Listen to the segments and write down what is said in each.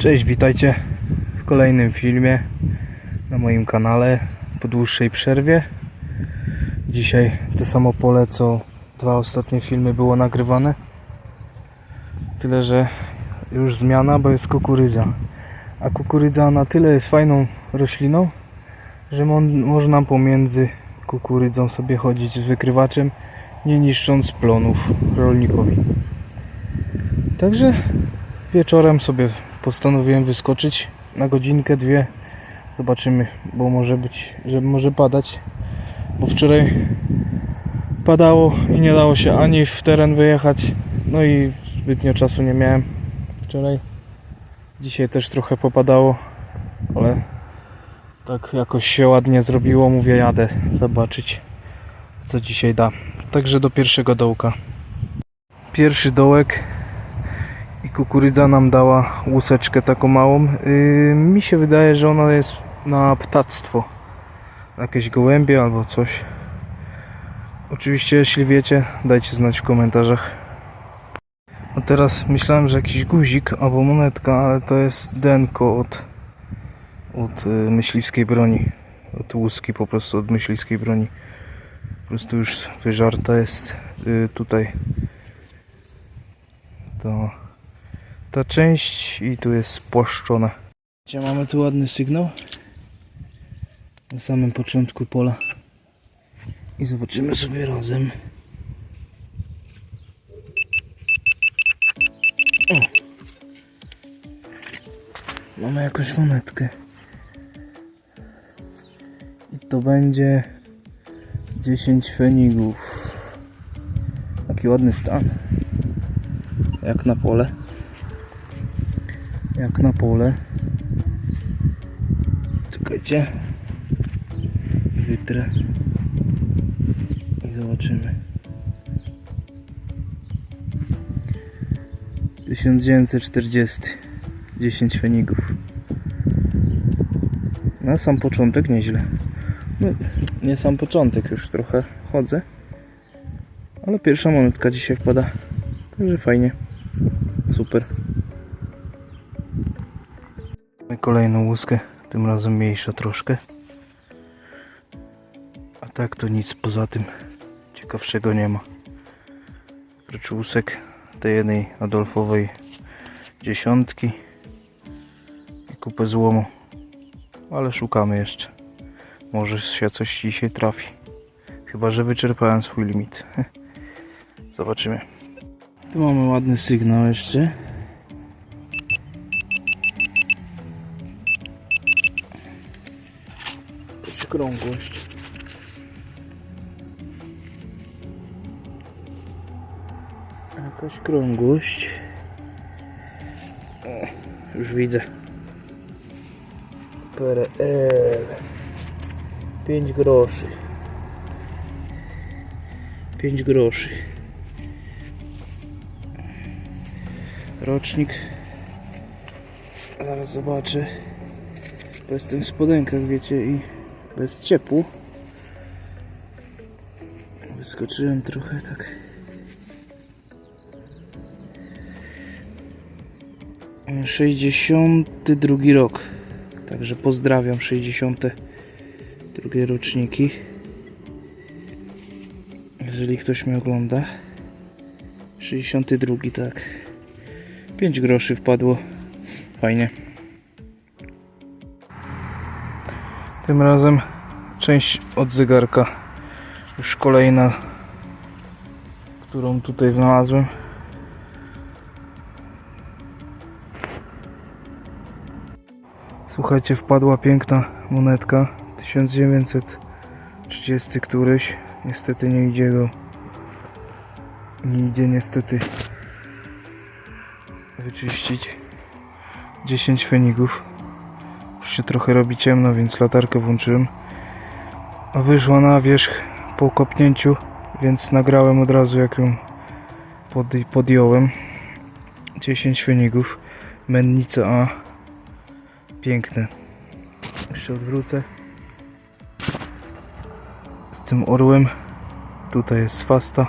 Cześć, witajcie w kolejnym filmie na moim kanale po dłuższej przerwie. Dzisiaj to samo pole co dwa ostatnie filmy było nagrywane. Tyle, że już zmiana, bo jest kukurydza. A kukurydza na tyle jest fajną rośliną, że można pomiędzy kukurydzą sobie chodzić z wykrywaczem, nie niszcząc plonów rolnikowi. Także wieczorem sobie postanowiłem wyskoczyć na godzinkę, dwie. Zobaczymy, bo może być, że może padać. Bo wczoraj padało i nie dało się ani w teren wyjechać. No i zbytnio czasu nie miałem wczoraj. Dzisiaj też trochę popadało, ale tak jakoś się ładnie zrobiło. Mówię, jadę zobaczyć, co dzisiaj da. Także do pierwszego dołka. Pierwszy dołek kukurydza nam dała łuseczkę taką małą. Yy, mi się wydaje, że ona jest na ptactwo. Jakieś gołębie albo coś. Oczywiście, jeśli wiecie, dajcie znać w komentarzach. A teraz myślałem, że jakiś guzik albo monetka, ale to jest denko od, od y, myśliwskiej broni. Od łuski po prostu od myśliwskiej broni. Po prostu już wyżarta jest y, tutaj. To ta część i tu jest spłaszczona. Gdzie mamy tu ładny sygnał? Na samym początku pola. I zobaczymy sobie razem. O! Mamy jakąś monetkę. I to będzie 10 fenigów. Taki ładny stan. Jak na pole jak na pole. Czekajcie. Wytrę. I zobaczymy. 1940. 10 fenigów. Na sam początek nieźle. No, nie sam początek, już trochę chodzę. Ale pierwsza monetka dzisiaj wpada. Także fajnie. Super. Kolejną łuskę, tym razem mniejsza troszkę. A tak to nic poza tym ciekawszego nie ma. Oprócz łusek tej jednej Adolfowej dziesiątki i kupę złomu. Ale szukamy jeszcze. Może się coś dzisiaj trafi. Chyba, że wyczerpałem swój limit. Zobaczymy. Tu mamy ładny sygnał jeszcze. Jakaś krągłość. Jakaś krągłość. O, już widzę. PRL. 5 groszy. 5 groszy. Rocznik. Zaraz zobaczę. Bo jestem w spodenkach, wiecie, i bez ciepłu. Wyskoczyłem trochę tak. Sześćdziesiąty drugi rok. Także pozdrawiam 62 roczniki. Jeżeli ktoś mnie ogląda. 62 tak. 5 groszy wpadło. Fajnie. Tym razem część od zegarka. Już kolejna, którą tutaj znalazłem. Słuchajcie, wpadła piękna monetka. 1930 któryś. Niestety nie idzie go. Nie idzie niestety wyczyścić. 10 fenigów. Się trochę robi ciemno, więc latarkę włączyłem. A wyszła na wierzch po kopnięciu, więc nagrałem od razu jak ją pod, podjąłem. 10 fenigów. Mennica A. Piękne. Jeszcze odwrócę. Z tym orłem. Tutaj jest swasta.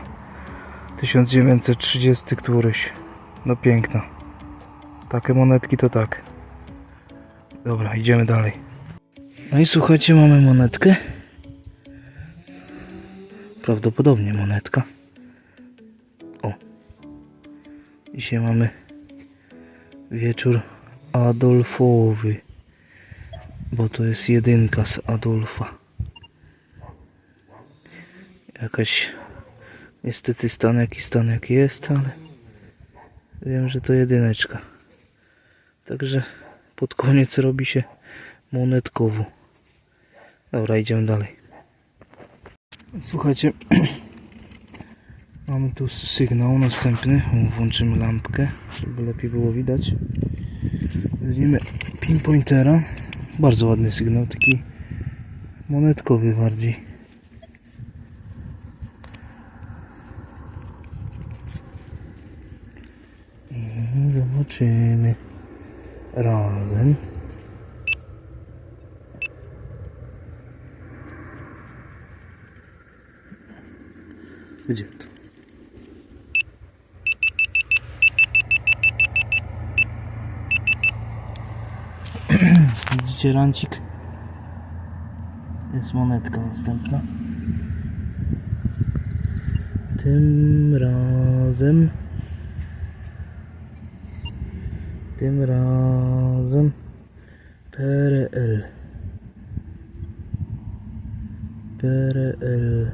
1930 któryś. No piękna. Takie monetki to tak. Dobra, idziemy dalej. No i słuchajcie, mamy monetkę. Prawdopodobnie monetka. O. Dzisiaj mamy wieczór Adolfowy. Bo to jest jedynka z Adolfa. Jakaś niestety stan jaki stan jaki jest, ale wiem, że to jedyneczka. Także pod koniec robi się monetkowo. Dobra, idziemy dalej. Słuchajcie, mamy tu sygnał następny. Włączymy lampkę, żeby lepiej było widać. Weźmiemy pinpointera. Bardzo ładny sygnał, taki monetkowy bardziej. Zobaczymy razem. Gdzie to? Widzicie rancik? Jest monetka następna. Tym razem tym razem PRL PRL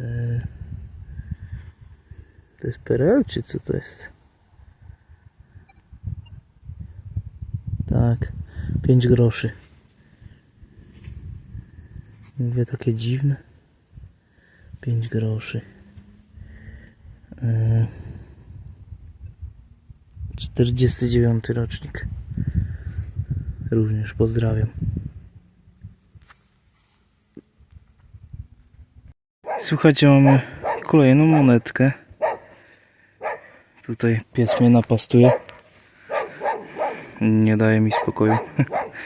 E, To jest PRL czy co to jest? Tak, 5 groszy. Mówię takie dziwne. 5 groszy. E, 49 rocznik. Również pozdrawiam. Słuchajcie, mamy kolejną monetkę. Tutaj pies mnie napastuje. Nie daje mi spokoju.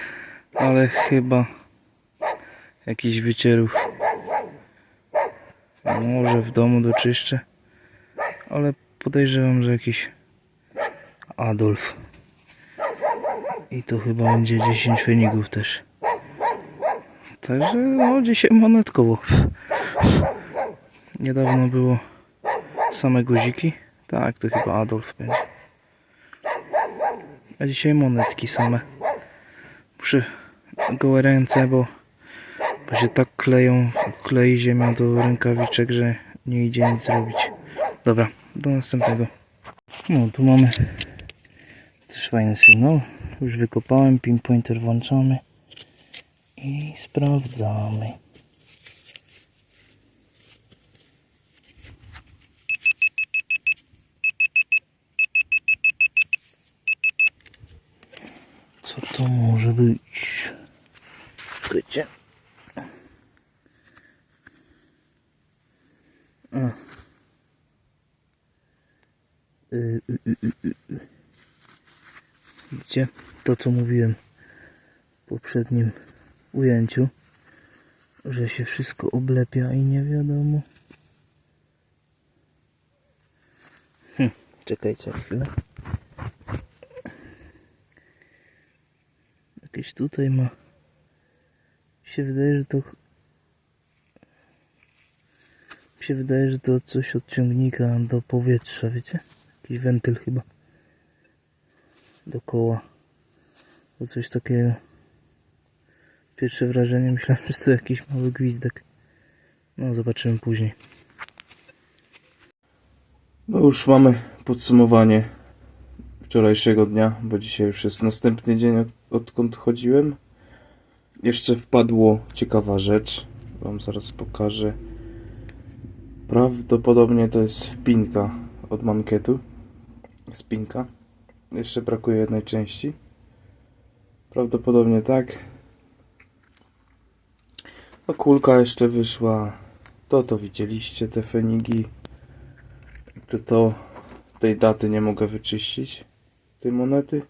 Ale chyba jakiś wycierów. Może w domu doczyszczę. Ale podejrzewam, że jakiś Adolf. I to chyba będzie 10 fenigów też. Także no dzisiaj monetkowo. Niedawno było same guziki. Tak, to chyba Adolf będzie. A dzisiaj monetki same. Muszę gołe ręce, bo, bo się tak kleją, klei ziemia do rękawiczek, że nie idzie nic zrobić. Dobra, do następnego. No, tu mamy też fajny sygnał. Już wykopałem, pinpointer włączamy i sprawdzamy. Co to może być? Czekajcie. Widzicie? To co mówiłem w poprzednim ujęciu, że się wszystko oblepia i nie wiadomo. Hm, czekajcie chwilę. Jakieś tutaj ma. Się wydaje, że to. Mi się wydaje, że to coś od ciągnika do powietrza, wiecie? Jakiś wentyl chyba. Dokoła. To coś takiego. Pierwsze wrażenie myślałem, że to jakiś mały gwizdek. No zobaczymy później. No już mamy podsumowanie wczorajszego dnia, bo dzisiaj już jest następny dzień od, odkąd chodziłem. Jeszcze wpadło ciekawa rzecz. Wam zaraz pokażę. Prawdopodobnie to jest wpinka od mankietu. Spinka. Jeszcze brakuje jednej części. Prawdopodobnie tak. No kulka jeszcze wyszła. To to widzieliście, te fenigi. To to tej daty nie mogę wyczyścić. Tej monety.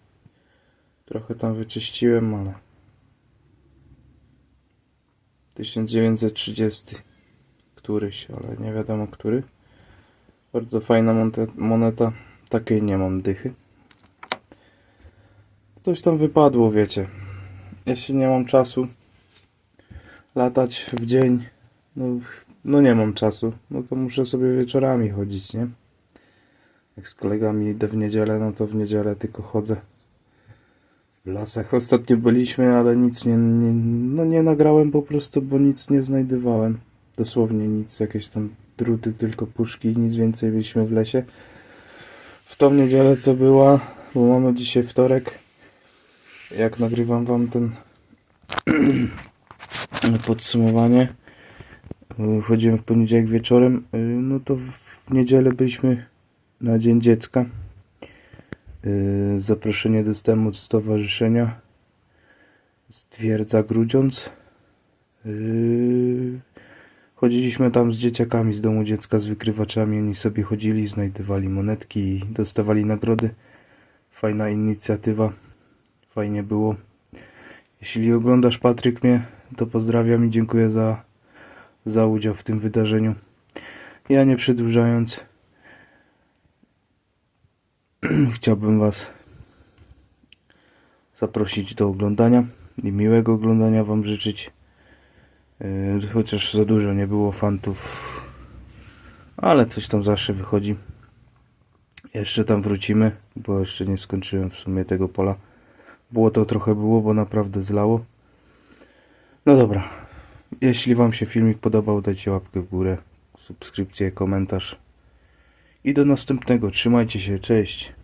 Trochę tam wyczyściłem, ale 1930 któryś, ale nie wiadomo który. Bardzo fajna moneta. Takiej nie mam dychy. Coś tam wypadło, wiecie. Jeśli nie mam czasu latać w dzień, no, no nie mam czasu, no to muszę sobie wieczorami chodzić, nie? Jak z kolegami idę w niedzielę, no to w niedzielę tylko chodzę w lasach. Ostatnio byliśmy, ale nic nie, nie, no nie nagrałem po prostu, bo nic nie znajdowałem. Dosłownie nic, jakieś tam druty, tylko puszki, nic więcej byliśmy w lesie. W tą niedzielę co była, bo mamy dzisiaj wtorek, jak nagrywam wam ten podsumowanie, y, chodziłem w poniedziałek wieczorem, y, no to w niedzielę byliśmy na Dzień Dziecka. Y, Zaproszenie dostałem od stowarzyszenia Stwierdza Grudziądz. Chodziliśmy tam z dzieciakami z domu dziecka, z wykrywaczami. Oni sobie chodzili, znajdowali monetki i dostawali nagrody. Fajna inicjatywa. Fajnie było. Jeśli oglądasz Patryk mnie, to pozdrawiam i dziękuję za, za udział w tym wydarzeniu. Ja nie przedłużając, chciałbym Was zaprosić do oglądania i miłego oglądania Wam życzyć. Yy, Chociaż za dużo nie było fantów, ale coś tam zawsze wychodzi. Jeszcze tam wrócimy, bo jeszcze nie skończyłem w sumie tego pola. Było to trochę było, bo naprawdę zlało. No dobra. Jeśli Wam się filmik podobał, dajcie łapkę w górę, subskrypcję, komentarz. I do następnego. Trzymajcie się, cześć.